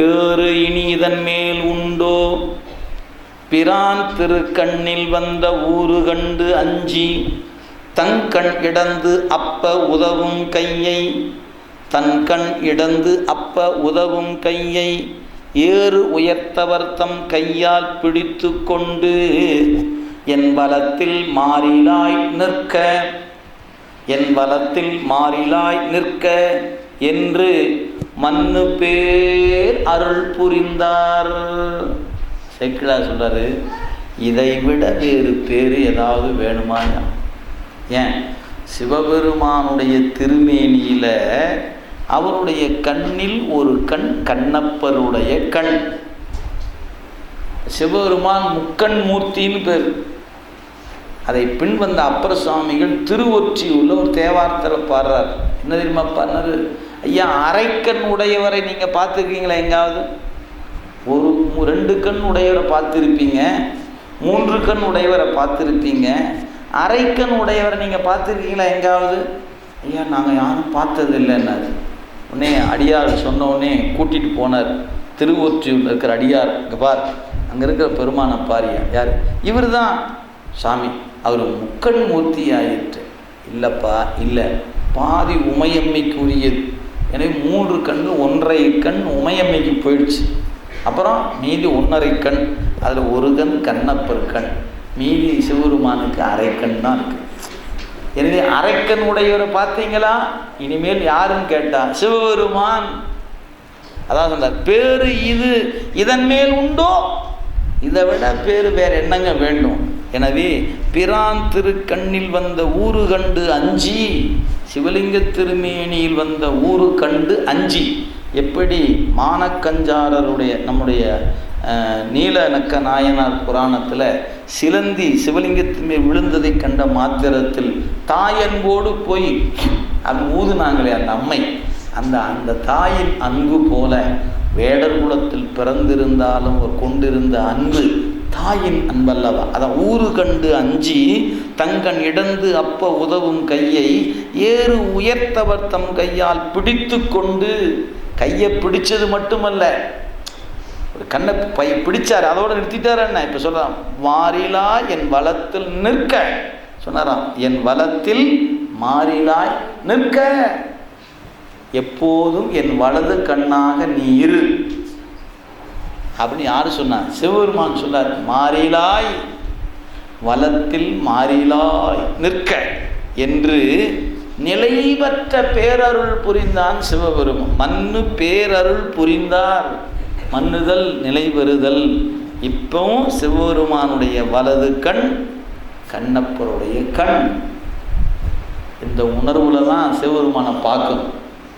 பேறு இனி இதன் மேல் உண்டோ? பிரான் திருக்கண்ணில் வந்த ஊரு கண்டு அஞ்சி தங்கண் இடந்து அப்ப உதவும் கையை தன் கண் இடந்து அப்ப உதவும் கையை ஏறு உயர்த்தவர் தம் கையால் பிடித்து கொண்டு என் வலத்தில் மாறிலாய் நிற்க என் வலத்தில் மாறிலாய் நிற்க என்று மண்ணு பேர் அருள் புரிந்தார். சேக்கிழா சொல்றாரு இதை விட வேறு பேர் ஏதாவது வேணுமா? ஏன்? சிவபெருமானுடைய திருமேனியில அவருடைய கண்ணில் ஒரு கண் கண்ணப்பருடைய கண். சிவபெருமான் முக்கண் மூர்த்தின்னு பேர். அதை பின்வந்த அப்பர சுவாமிகள் திருவொற்றியுள்ள ஒரு தேவாரத்தில் பாடுறார். என்ன தெரியுமா பாடுறாரு ஐயா அரைக்கண் உடையவரை நீங்கள் பார்த்துருக்கீங்களா எங்காவது? ஒரு ரெண்டு கண் உடையவரை பார்த்துருப்பீங்க மூன்று கண் உடையவரை பார்த்துருப்பீங்க அரைக்கண் உடையவரை நீங்கள் பார்த்துருக்கீங்களா எங்காவது? ஐயா நாங்கள் யாரும் பார்த்தது இல்லைன்னாரு உடனே அடியார் சொன்ன உடனே கூட்டிகிட்டு போனார். திருவொற்றியூரில் இருக்கிற அடியார் இங்கே பார் அங்கே இருக்கிற பெருமான பாரியா யார்? இவர் தான் சாமி அவர் முக்கண் மூர்த்தி ஆயிற்று இல்லைப்பா இல்லை. பாதி உமையம்மைக்குரியது. எனவே மூன்று கண் ஒன்றரை கண் உமையம்மைக்கு போயிடுச்சு. அப்புறம் மீதி ஒன்றரை கண் அதில் ஒரு கண் கண்ணப்பர் கண். மீதி சிவபெருமானுக்கு அரை கண் தான் இருக்கு. எனவே அரைக்கண் உடையவரை பார்த்தீங்களா? இனிமேல் யாருன்னு கேட்டா சிவபெருமான். அதான் சொன்னார் பேரு இது இதன் மேல் உண்டோ? இதை விட பேரு வேற என்னங்க வேண்டும்? எனவே பிரான் திருக்கண்ணில் வந்த ஊரு கண்டு அஞ்சி சிவலிங்க திருமேனியில் வந்த ஊரு கண்டு அஞ்சி. எப்படி மானக்கஞ்சாரருடைய நம்முடைய நீல நக்க நாயனார் புராணத்தில் சிலந்தி சிவலிங்கத்தின் விழுந்ததை கண்ட மாத்திரத்தில் தாயன்போடு போய் அது ஊதுனாங்களே அந்த அம்மை. அந்த அந்த தாயின் அன்பு போல வேடர் குலத்தில் பிறந்திருந்தாலும் கொண்டிருந்த அன்பு தாயின் அன்பல்லவா. அதை ஊரு கண்டு அஞ்சி தங்கன் இடந்து அப்ப உதவும் கையை ஏறு உயர்த்தவர் தம் கையால் பிடித்து கொண்டு கையை பிடிச்சது மட்டுமல்ல. ஒரு கண்ணை பை பிடிச்சார் அதோட நிறுத்திட்டார் என்ன? இப்போ சொல்கிறான் மாறிலா என் வளத்தில் நிற்க. சொன்னாராம் என் வலத்தில் மாறிலாய் நிற்க. எப்போதும் என் வலது கண்ணாக நீ இரு. அப்படின்னு யார் சொன்னார் சிவபெருமான் சொன்னார் மாறிலாய் வலத்தில் மாறிலாய் நிற்க என்று நிலைபற்ற பேரருள் புரிந்தான் சிவபெருமான். மண்ணு பேரருள் புரிந்தார். மண்ணுதல் நிலைபெறுதல் இப்பவும் சிவபெருமானுடைய வலது கண் கண்ணப்பருடைய கண். இந்த உணர்வுல தான் சிவபெருமானை பார்க்கணும்.